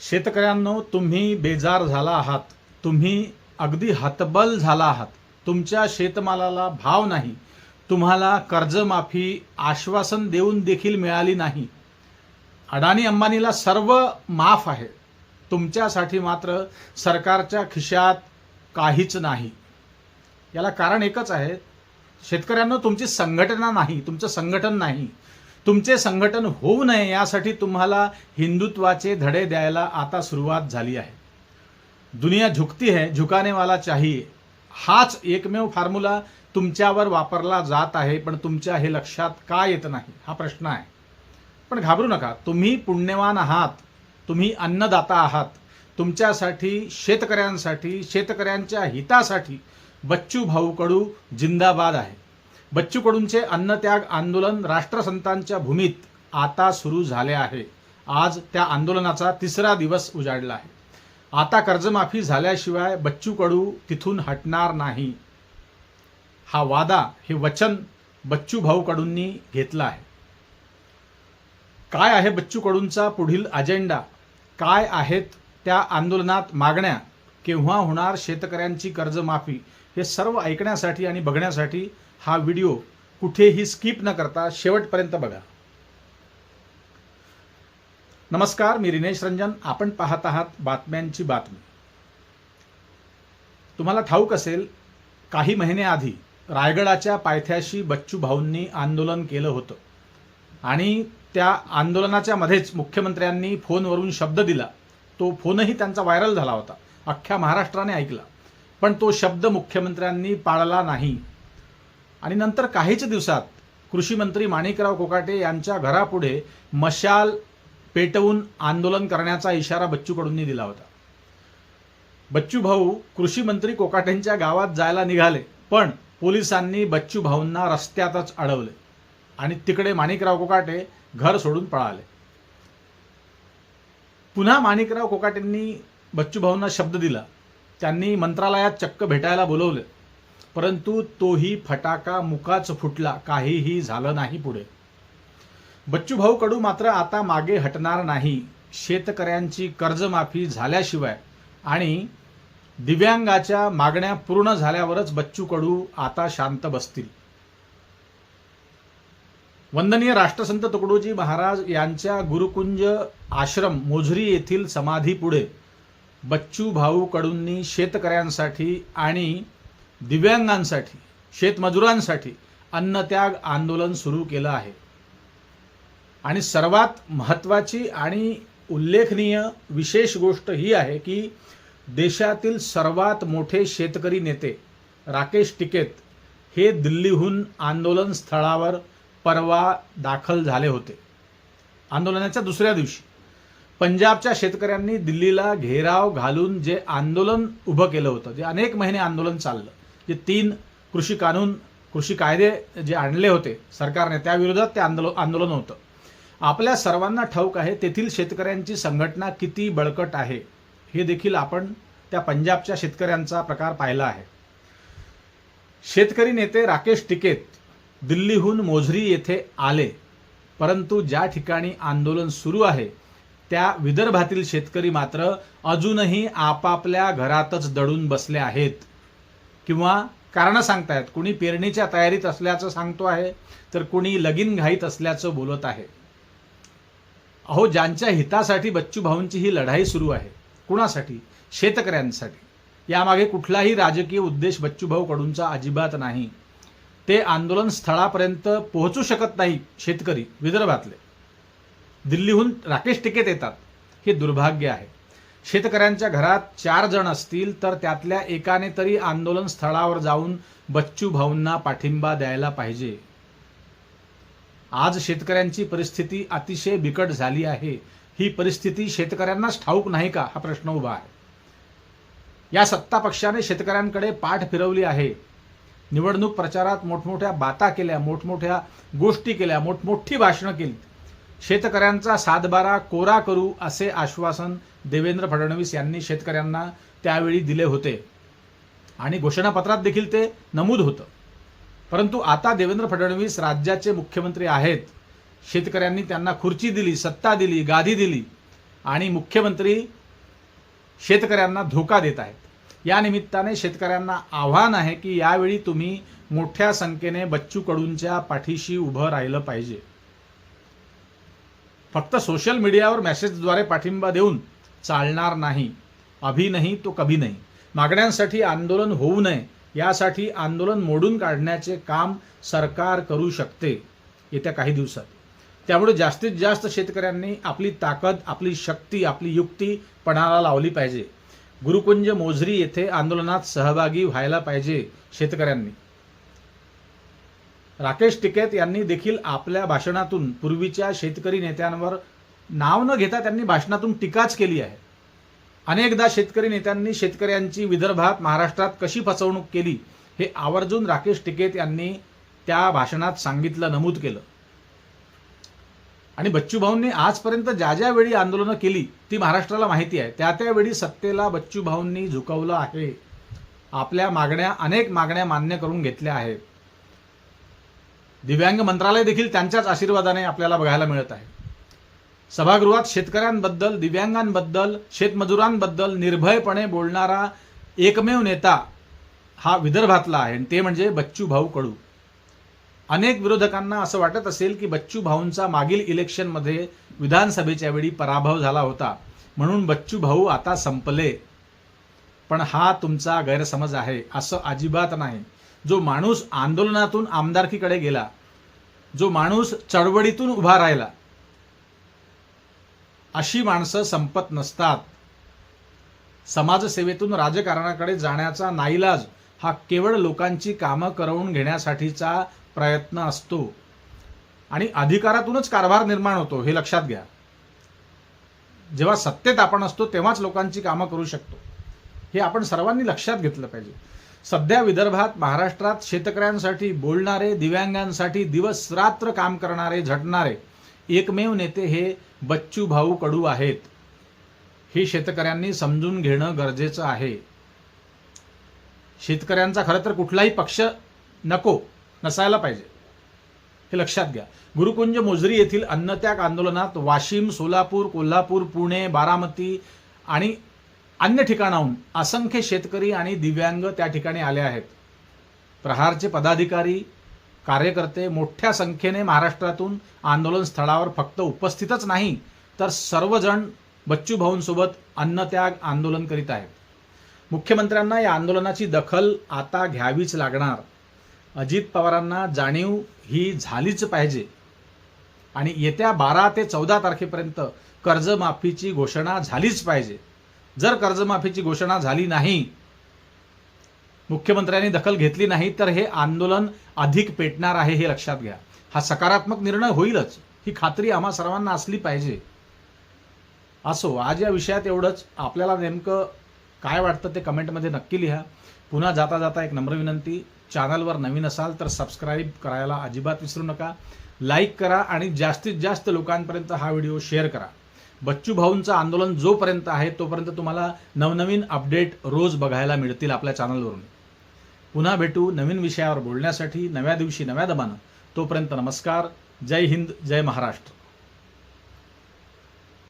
शेतकऱ्यांनो तुम्ही बेजार झाला आहात. तुम्ही अगदी हतबल झाला आहात. तुमच्या शेतमालाला भाव नाही. तुम्हाला कर्जमाफी आश्वासन देऊन देखील मिळाली नाही. अडाणी अंबानीला सर्व माफ आहे. तुमच्यासाठी मात्र सरकारच्या खिशात काहीच नाही. याला कारण एकच आहे. शेतकऱ्यांना तुमची संघटना नाही तुमचं संघटन नाही. तुमचे संघटन होऊ नये यासाठी तुम्हाला हिंदुत्वाचे धडे द्यायला आता सुरुवात झाली आहे. दुनिया झुकती है झुकाने वाला चाहिए हाच एकमेव फॉर्म्युला तुमच्यावर वापरला जात आहे पण तुमच्या हे लक्षात का येत नाही? हा प्रश्न आहे. पण घाबरू नका तुम्ही पुण्यवान आहात तुम्ही अन्नदाता आहात. तुमच्यासाठी शेतकऱ्यांसाठी शेतकऱ्यांच्या हितासाठी बच्चू भाऊ कडू जिंदाबाद आहे. बच्चू कडूंचे अन्नत्याग आंदोलन राष्ट्रसंतांच्या भूमीत आता सुरू झाले आहे. आज त्या आंदोलनाचा तिसरा दिवस उजाडला आहे. आता कर्जमाफी झाल्याशिवाय बच्चू कडू तिथून हटणार नाही. हा वादा हे वचन बच्चू भाऊ कडूंनी घेतलं आहे. काय आहे बच्चू कडूंचा पुढील अजेंडा? काय आहेत त्या आंदोलनात मागण्या? केव्हा होणार शेतकऱ्यांची कर्जमाफी? हे सर्व ऐकण्यासाठी आणि बघण्यासाठी हा व्हिडिओ कुठेही स्किप न करता शेवटपर्यंत बघा. नमस्कार मी रिनेश रंजन. आपण पाहत आहात बातम्यांची बातमी. तुम्हाला ठाऊक असेल काही महिने आधी रायगडाच्या पायथ्याशी बच्चू भाऊंनी आंदोलन केलं होतं. आणि त्या आंदोलनाच्या मध्येच मुख्यमंत्र्यांनी फोनवरून शब्द दिला. तो फोनही त्यांचा व्हायरल झाला होता. अख्ख्या महाराष्ट्राने ऐकला. पण तो शब्द मुख्यमंत्र्यांनी पाळला नाही. आणि नंतर काहीच दिवसात कृषी मंत्री माणिकराव कोकाटे यांच्या घरापुढे मशाल पेटवून आंदोलन करण्याचा इशारा बच्चू कडूंनी दिला होता. बच्चू भाऊ कृषी मंत्री कोकाटेंच्या गावात जायला निघाले पण पोलिसांनी बच्चू भाऊंना रस्त्यातच अडवले आणि तिकडे माणिकराव कोकाटे घर सोडून पळाले. पुन्हा माणिकराव कोकाटेंनी बच्चू भाऊंना शब्द दिला. त्यांनी मंत्रालयात चक्क भेटायला बोलवलं. परंतु तोही फटाका मुकाच फुटला. काहीही झालं नाही पुढे. बच्चू भाऊ कडू मात्र आता मागे हटणार नाही. शेतकऱ्यांची कर्जमाफी झाल्याशिवाय आणि दिव्यांगाच्या मागण्या पूर्ण झाल्यावरच बच्चू कडू आता शांत बसतील. वंदनीय राष्ट्रसंत तुकडोजी महाराज यांच्या गुरुकुंज आश्रम मोझरी येथील समाधीपुढे बच्चू भाऊ कडूंनी शेतकऱ्यांसाठी आणि दिव्यांगांसाठी शेतमजुरांसाठी अन्नत्याग आंदोलन सुरू केलं आहे. आणि सर्वात महत्त्वाची आणि उल्लेखनीय विशेष गोष्ट ही आहे की देशातील सर्वात मोठे शेतकरी नेते राकेश टिकेत हे दिल्लीहून आंदोलन स्थळावर परवा दाखल झाले होते. आंदोलनाच्या दुसऱ्या दिवशी. पंजाबच्या शेतकऱ्यांनी दिल्लीला घेराव घालून जे आंदोलन उभं केलं होतं जे अनेक महिने आंदोलन चाललं जे तीन कृषी कानून कृषी कायदे जे आणले होते सरकारने त्याविरोधात ते आंदोलन आंदोलन होतं. आपल्या सर्वांना ठाऊक आहे तेथील शेतकऱ्यांची संघटना किती बळकट आहे हे देखील आपण त्या पंजाबच्या शेतकऱ्यांचा प्रकार पाहिला आहे. शेतकरी नेते राकेश टिकेत दिल्लीहून मोझरी येथे आले परंतु ज्या ठिकाणी आंदोलन सुरू आहे त्या विदर्भातील शेतकरी मात्र अजूनही आपापल्या घरातच दडून बसले आहेत. किंवा कारणं सांगतायत कुणी पेरणीच्या तयारीत असल्याचं सांगतो आहे तर कुणी लगीन घाईत असल्याचं बोलत आहे. अहो ज्यांच्या हितासाठी बच्चू भाऊंची ही लढाई सुरू आहे कुणासाठी? शेतकऱ्यांसाठी. यामागे कुठलाही राजकीय उद्देश बच्चूभाऊ कडूंचा अजिबात नाही. ते आंदोलन स्थळापर्यंत पोहोचू शकत नाही शेतकरी विदर्भातले. दिल्लीहून राकेश टिकेत येतात. हे दुर्भाग्य आहे. शेतकऱ्यांच्या घरात चार जण असतील तर त्यातल्या एकाने तरी आंदोलन स्थळावर जाऊन बच्चू भाऊंना पाठिंबा द्यायला पाहिजे. आज शेतकऱ्यांची परिस्थिती अतिशय बिकट झाली आहे. ही परिस्थिती शेतकऱ्यांनाच ठाऊक नाही का? हा प्रश्न उभा आहे. या सत्ता पक्षाने शेतकऱ्यांकडे पाठ फिरवली आहे. निवडणूक प्रचारात मोठमोठ्या बाता केल्या मोठमोठ्या गोष्टी केल्या मोठमोठी भाषणं केली. शेतकऱ्यांचा सातबारा कोरा करू असे आश्वासन देवेंद्र फडणवीस यांनी शेतकऱ्यांना त्यावेळी दिले होते. आणि घोषणापत्रात देखील ते नमूद होतं. परंतु आता देवेंद्र फडणवीस राज्याचे मुख्यमंत्री आहेत. शेतकऱ्यांनी त्यांना खुर्ची दिली सत्ता दिली गादी दिली. आणि मुख्यमंत्री शेतकऱ्यांना धोका देत आहेत. या निमित्ताने शेतकऱ्यांना आव्हान आहे की यावेळी तुम्ही मोठ्या संख्येने बच्चू कडूंच्या पाठीशी उभं राहिलं पाहिजे. फक्त सोशल मीडियावर मेसेजद्वारे पाठिंबा देऊन चालणार नाही. अभि नाही तो कभी नाही. मागण्यांसाठी आंदोलन होऊ नये यासाठी आंदोलन मोडून काढण्याचे काम सरकार करू शकते येत्या काही दिवसात. त्यामुळे जास्तीत जास्त शेतकऱ्यांनी आपली ताकद आपली शक्ती आपली युक्ती पणाला लावली पाहिजे. गुरुकुंज मोझरी येथे आंदोलनात सहभागी व्हायला पाहिजे शेतकऱ्यांनी. राकेश टिकेत यांनी देखील आपल्या भाषणातून पूर्वीच्या शेतकरी नेत्यांवर नाव न घेता त्यांनी भाषणातून टीकाच केली आहे. अनेकदा शेतकरी नेत्यांनी शेतकऱ्यांची विदर्भात महाराष्ट्रात कशी फसवणूक केली हे आवर्जून राकेश टिकेत यांनी त्या भाषणात सांगितलं नमूद केलं. आणि बच्चूभाऊंनी आजपर्यंत ज्या ज्या वेळी आंदोलनं केली ती महाराष्ट्राला माहिती आहे. त्या त्यावेळी सत्तेला बच्चूभाऊंनी झुकवलं आहे. आपल्या मागण्या अनेक मागण्या मान्य करून घेतल्या आहेत. दिव्यांग मंत्रालय देखील त्यांच्याच आशीर्वादाने आपल्याला बघायला मिळत आहे. सभागृहात शेतकऱ्यांबद्दल दिव्यांगांबद्दल शेतमजुरांबद्दल निर्भयपणे बोलणारा एकमेव नेता हा विदर्भातला आहे आणि ते म्हणजे बच्चू भाऊ कडू. अनेक विरोधकांना असं वाटत असेल की बच्चू भाऊंचा मागील इलेक्शनमध्ये विधानसभेच्या वेळी पराभव झाला होता. म्हणून बच्चू भाऊ आता संपले. पण हा तुमचा गैरसमज आहे असं अजिबात नाही. जो माणूस आंदोलनातून आमदारकीकडे गेला जो माणूस चळवळीतून उभा राहिला अशी माणसं संपत नसतात. समाजसेवेतून राजकारणाकडे जाण्याचा नाईलाज हा केवळ लोकांची कामं करवून घेण्यासाठीचा प्रयत्न असतो. आणि अधिकारातूनच कारभार निर्माण होतो हे लक्षात घ्या. जेव्हा सत्तेत आपण असतो तेव्हाच लोकांची कामं करू शकतो. हे आपण सर्वांनी लक्षात घेतलं पाहिजे. सध्या विदर्भात महाराष्ट्रात शेतकऱ्यांसाठी बोलणारे दिव्यांगांसाठी दिवस रात्र काम करणारे झटणारे एकमेव नेते हे बच्चू भाऊ कडू आहेत. हे शेतकऱ्यांनी समजून घेणं गरजेचं आहे. शेतकऱ्यांचा खरं तर कुठलाही पक्ष नको नसायला पाहिजे. हे लक्षात घ्या. गुरुकुंज मोजरी येथील अन्नत्याग आंदोलनात वाशिम सोलापूर कोल्हापूर पुणे बारामती आणि अन्य ठिकाणाहून असंख्य शेतकरी आणि दिव्यांग त्या ठिकाणी आले आहेत. प्रहारचे पदाधिकारी कार्यकर्ते मोठ्या संख्येने महाराष्ट्रातून आंदोलन स्थळावर फक्त उपस्थितच नाही तर सर्वजण बच्चू भाऊंसोबत अन्नत्याग आंदोलन करीत आहेत. मुख्यमंत्र्यांना या आंदोलनाची दखल आता घ्यावीच लागणार. अजित पवारांना जाणीव ही झालीच पाहिजे. आणि येत्या बारा ते चौदा तारखेपर्यंत कर्जमाफीची घोषणा झालीच पाहिजे. जर कर्जमाफीची घोषणा झाली नाही मुख्यमंत्र्यांनी दखल घेतली नाही तर हे आंदोलन अधिक पेटणार आहे हे लक्षात घ्या. हा सकारात्मक निर्णय होईलच. ही खात्री आम्हा सर्वांना असली पाहिजे. असो आज या विषयात एवढंच. आपल्याला नेमकं काय वाटतं ते कमेंटमध्ये नक्की लिहा. पुन्हा जाता जाता एक नम्र विनंती. चॅनलवर नवीन असाल तर सबस्क्राईब करायला अजिबात विसरू नका. लाईक करा आणि जास्तीत जास्त लोकांपर्यंत हा व्हिडिओ शेअर करा. बच्चू भाऊंचं आंदोलन जोपर्यंत आहे तोपर्यंत तुम्हाला नवनवीन अपडेट रोज बघायला मिळतील आपल्या चॅनलवरून पुन्हा भेटू नवीन विषयावर बोलण्यासाठी नव्या दिवशी नव्या दबानं. तोपर्यंत नमस्कार. जय हिंद जय महाराष्ट्र.